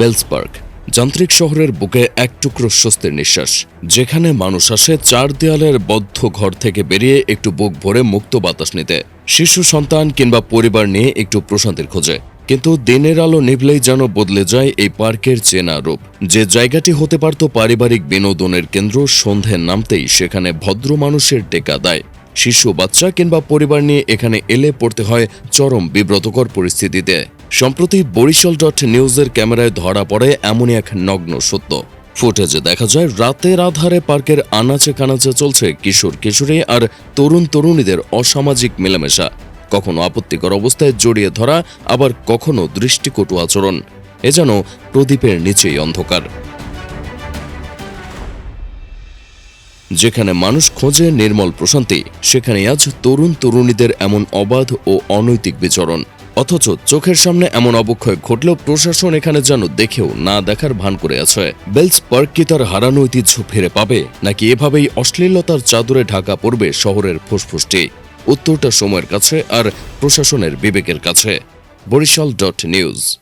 Bells park যান্ত্রিক শহরের বুকে এক টুকরো স্বস্তির নিঃশ্বাস, যেখানে মানুষ আসে চার দেয়ালের বদ্ধ ঘর থেকে বেরিয়ে একটু বুক ভরে মুক্ত বাতাস নিতে, শিশু, সন্তান কিংবা পরিবার নিয়ে একটু প্রশান্তির খোঁজে। কিন্তু দিনের আলো নিভলেই যেন বদলে যায় এই পার্কের চেনা রূপ। যে জায়গাটি হতে পারত পারিবারিক বিনোদনের কেন্দ্র, সন্ধে নামতেই সেখানে ভদ্র মানুষের টেকা দেয়। শিশু, বাচ্চা কিংবা পরিবার নিয়ে এখানে এলে পড়তে হয় চরম বিব্রতকর পরিস্থিতিতে। সম্প্রতি বরিশাল ডট নিউজের ক্যামেরায় ধরা পড়ে এমনই এক নগ্ন সত্য। ফুটেজে দেখা যায়, রাতের আধারে পার্কের আনাচে কানাচে চলছে কিশোর কিশোরী আর তরুণ তরুণীদের অসামাজিক মেলামেশা। কখনো আপত্তিকর অবস্থায় জড়িয়ে ধরা, আবার কখনো দৃষ্টিকটু আচরণ। এ যেন প্রদীপের নিচেই অন্ধকার। যেখানে মানুষ খোঁজে নির্মল প্রশান্তি সেখানে আজ তরুণ তরুণীদের এমন অবাধ ও অনৈতিক বিচরণ। অথচ চোখের সামনে এমন অবক্ষয় ঘটলেও প্রশাসন এখানে যেন দেখেও না দেখার ভান করে আছে। বেলস পার্ক কি তার হারানো ঐতিহ্য ফিরে পাবে, নাকি এভাবেই অশ্লীলতার চাদরে ঢাকা পড়বে শহরের ফুসফুসটি? উত্তরটা সময়ের কাছে আর প্রশাসনের বিবেকের কাছে। Barishal dot news.